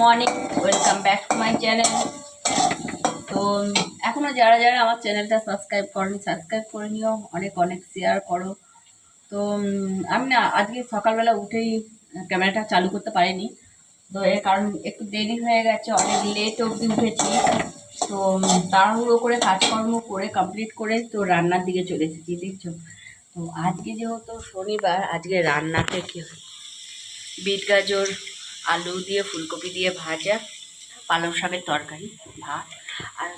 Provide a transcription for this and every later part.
Morning welcome back to my channel তো এখনও যারা যারা আমার চ্যানেলটা সাবস্ক্রাইব করনি সাবস্ক্রাইব করে নিও। অনেক অনেক শেয়ার করো। তো আমি না আজকে সকালবেলা উঠেই ক্যামেরাটা চালু করতে পারিনি। তো এর কারণ একটু দেরি হয়ে গেছে, অনেক লেট অবধি উঠেছি। তো তাড়াহুড়ো করে কাজকর্ম করে কমপ্লিট করে তো রান্নার দিকে চলে এসেছি, দেখছ? তো আজকে যেহেতু শনিবার, আজকে রান্নাতে কী বিট গাজর আলু দিয়ে, ফুলকপি দিয়ে ভাজা, পালং শাকের তরকারি, ভাত আর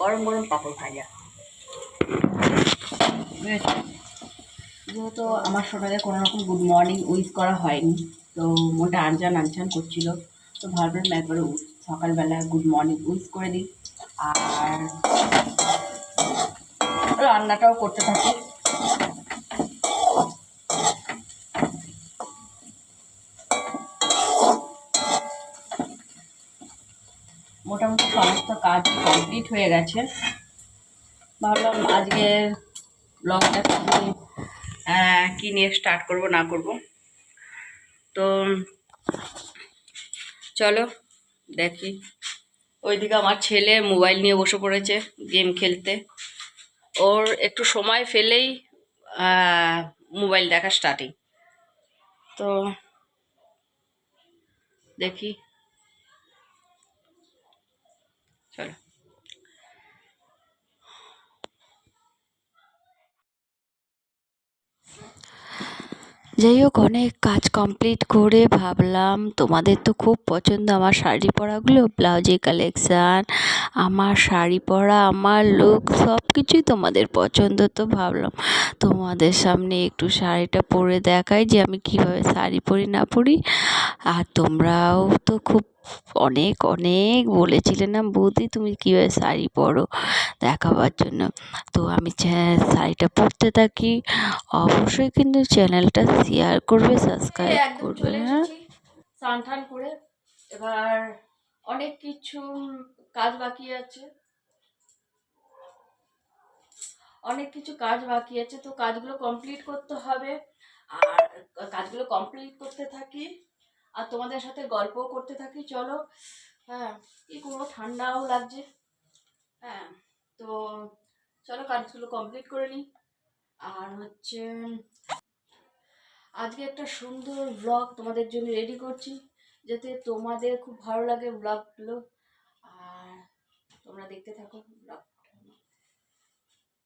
গরম গরম পাঁপড় ভাজা? যেহেতু আমার সোনাদের কোনো রকম গুড মর্নিং উইশ করা হয়নি, তো মোটা আনজান আনচান করছিল, তো ভাবলাম একবারে সকালবেলা গুড মর্নিং উইশ করে দিই। আর রান্নাটাও করতে থাকি। মোটামুটি সমস্ত কাজ কমপ্লিট হয়ে গেছে। ভাবলাম আজকের ব্লগটা কি কি নিয়ে স্টার্ট করব, না করব। তো চলো দেখি। ওইদিকে আমার ছেলে মোবাইল নিয়ে বসে পড়েছে গেম খেলতে। ওর একটু সময় ফেলেই মোবাইল দেখা স্টার্টিং তো দেখি। চলো। যাই হোক, অনেক কাজ কমপ্লিট করে ভাবলাম, তোমাদের তো খুব পছন্দ আমার শাড়ি পরাগুলো ব্লাউজের কালেকশান আমার শাড়ি পরা, আমার লুক সব কিছুই তোমাদের পছন্দ তো ভাবলাম। তোমাদের সামনে একটু শাড়িটা পরে দেখাই যে আমি কীভাবে শাড়ি পরি, না পরি। আর তোমরাও তো খুব অনেক অনেক বলেছিলে না বৌদি তুমি কীভাবে শাড়ি পরো দেখাবার জন্য। তো আমি শাড়িটা পরতে থাকি। অবশ্যই কিন্তু চ্যানেলটা শেয়ার করবে সাবস্ক্রাইব করবে হ্যাঁ। স্নান টান করে। এবার অনেক কিছু কাজ বাকি আছে। অনেক কিছু কাজ বাকি আছে তো কাজগুলো কমপ্লিট করতে হবে। আর কাজগুলো কমপ্লিট করতে থাকি। আর তোমাদের সাথে গল্পও করতে থাকি, চলো। হ্যাঁ কি করব? ঠান্ডাও লাগছে। হ্যাঁ তো চলো কাজগুলো কমপ্লিট করে নিই। আর হচ্ছে, আজকে একটা সুন্দর ব্লগ তোমাদের জন্য রেডি করছি, যাতে তোমাদের খুব ভালো লাগে ব্লগগুলো আর তোমরা দেখতে থাকো ব্লগ